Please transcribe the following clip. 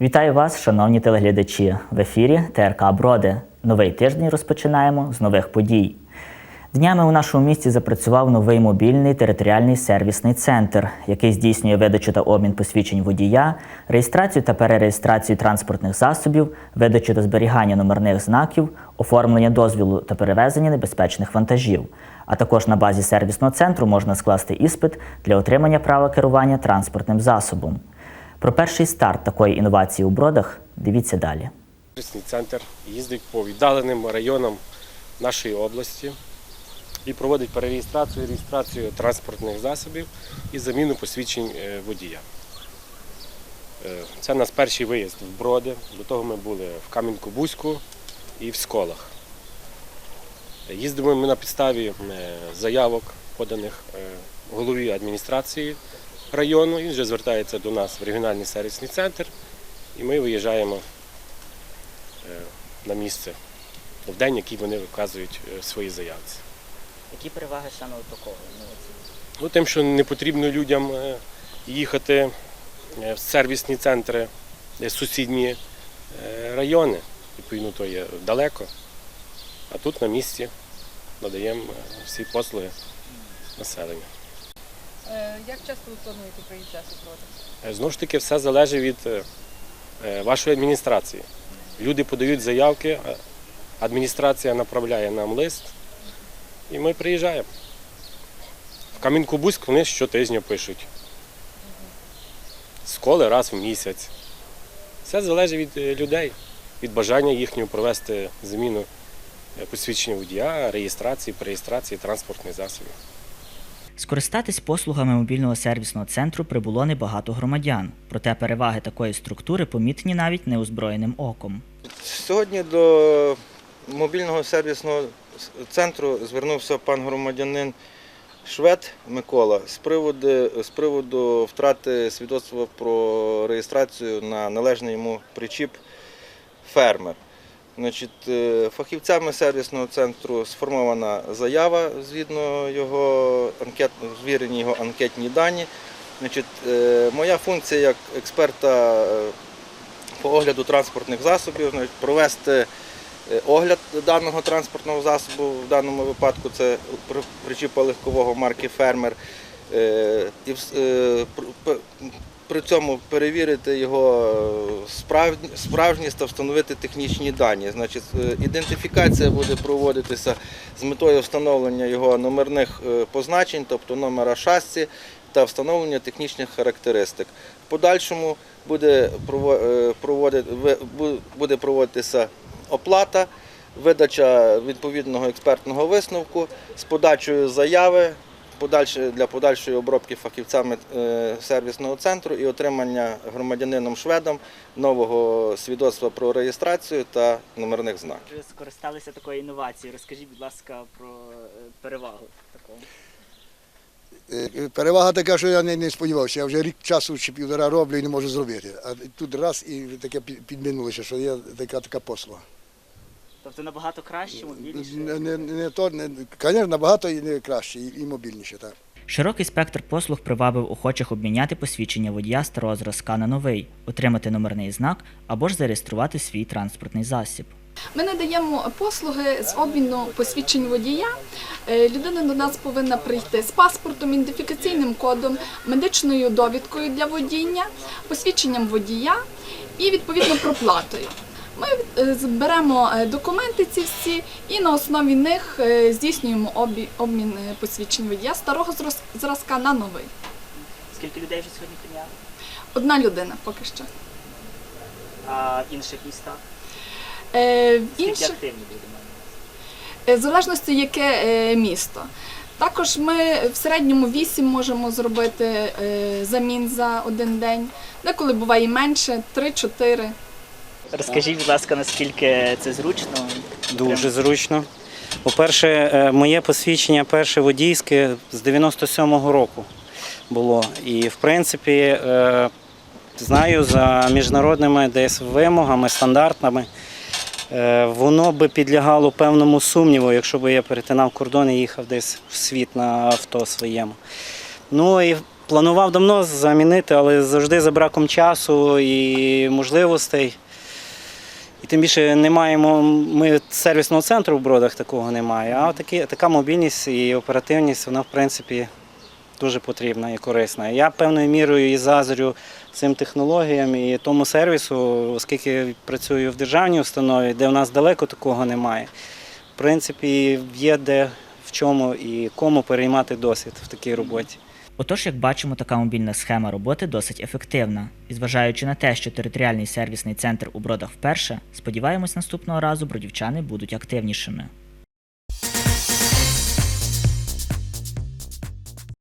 Вітаю вас, шановні телеглядачі. В ефірі ТРК Броди. Новий тиждень розпочинаємо з нових подій. Днями у нашому місті запрацював новий мобільний територіальний сервісний центр, який здійснює видачу та обмін посвідчень водія, реєстрацію та перереєстрацію транспортних засобів, видачу та зберігання номерних знаків, оформлення дозвілу та перевезення небезпечних вантажів. А також на базі сервісного центру можна скласти іспит для отримання права керування транспортним засобом. Про перший старт такої інновації у бродах дивіться далі. Сервісний центр їздить по віддаленим районам нашої області і проводить перереєстрацію, реєстрацію транспортних засобів і заміну посвідчень е, водія. Е, Це у нас перший виїзд в Броди. До того ми були в Кам'янку-Бузьку і в Сколах. Їздимо ми на підставі е, заявок, поданих голові адміністрації району. Він вже звертається до нас в регіональний сервісний центр, і ми виїжджаємо е, на місце в день, який вони вказують е, в заявці. Які переваги саме такого? Ну, тим, що не потрібно людям е, їхати в сервісні центри, е, сусідні райони. Відповідно, то є далеко. А тут на місці надаємо всі послуги населенню. Е, Як часто ви плануєте приїжджати проти? Е, Знову ж таки, все залежить від е, вашої адміністрації. Люди подають заявки, адміністрація направляє нам лист, і ми приїжджаємо. В Кам'янку-Бузьк вони щотижня пишуть. Сколи раз в місяць. Все залежить від людей, від бажання їхнього провести заміну е, посвідчення водія, реєстрації, перереєстрації транспортних засобів. Скористатись послугами мобільного сервісного центру прибуло небагато громадян, проте переваги такої структури помітні навіть неозброєним оком. Сьогодні до мобільного сервісного центру звернувся пан громадянин Швед Микола з приводу, з приводу втрати свідоцтва про реєстрацію на належний йому причіп фермер. Е, фахівцями сервісного центру сформована заява згідно його анкет, звірені його анкетні дані. Е, моя функція як експерта е, по огляду транспортних засобів, провести огляд даного транспортного засобу, в даному випадку це причіпа легкового марки Фермер. При цьому перевірити його е, справжність та встановити технічні дані. Значить, е, ідентифікація буде проводитися з метою встановлення його номерних е, позначень, тобто номера шасі та встановлення технічних характеристик. В подальшому буде проводити- буде проводитися оплата, видача відповідного експертного висновку з подачею заяви подальше- для подальшої обробки фахівцями е, сервісного центру і отримання громадянином шведом нового свідоцтва про реєстрацію та номерних знаків. Ви скористалися такою інновацією. Розкажіть, будь ласка, про перевагу такого. Е, Перевага така, що я не, не сподівався. Я вже рік часу чи півтора роблю і не можу зробити. А тут раз і таке під- підминулося, що є така така послуга. Тобто набагато краще, Не, не, не то, не, звісно, набагато і не краще, і, і мобільніше. Так. Широкий спектр послуг привабив охочих обміняти посвідчення водія старого зразка на новий, отримати номерний знак або ж зареєструвати свій транспортний засіб. Ми надаємо послуги з обміну посвідчень водія. Е, Людина до нас повинна прийти з паспортом, ідентифікаційним кодом, медичною довідкою для водіння, посвідченням водія і відповідно проплатою. Ми е, зберемо е, документи ці всі і на основі них е, здійснюємо обмін посвідчень водія старого зразка на новий. Скільки людей вже сьогодні прийняли? Одна людина поки що. А в інших містах? Е, В інших активні? Е, В залежності, яке місто. Також ми в середньому 8 можемо зробити замін за один день. Деколи буває менше, 3-4. Розкажіть, будь ласка, наскільки це зручно? Дуже зручно. По-перше, е, моє посвідчення перше водійське з 97-го року було. І, в принципі, е, знаю за міжнародними десь вимогами, стандартами. е, Воно би підлягало певному сумніву, якщо б я перетинав кордон і їхав десь в світ на авто своєму. Ну і планував давно замінити, але завжди за браком часу і можливостей. І тим більше не маємо ми сервісного центру в бродах такого немає. А такі, така мобільність і оперативність, вона в принципі дуже потрібна і корисна. Я певною мірою і заздрю цим технологіям і тому сервісу, оскільки працюю в державній установі, де в нас далеко такого немає. В принципі, є де в чому і кому переймати досвід в такій роботі. Отож, як бачимо, така мобільна схема роботи досить ефективна. І зважаючи на те, що територіальний сервісний центр у бродах вперше, сподіваємось, наступного разу бродівчани будуть активнішими.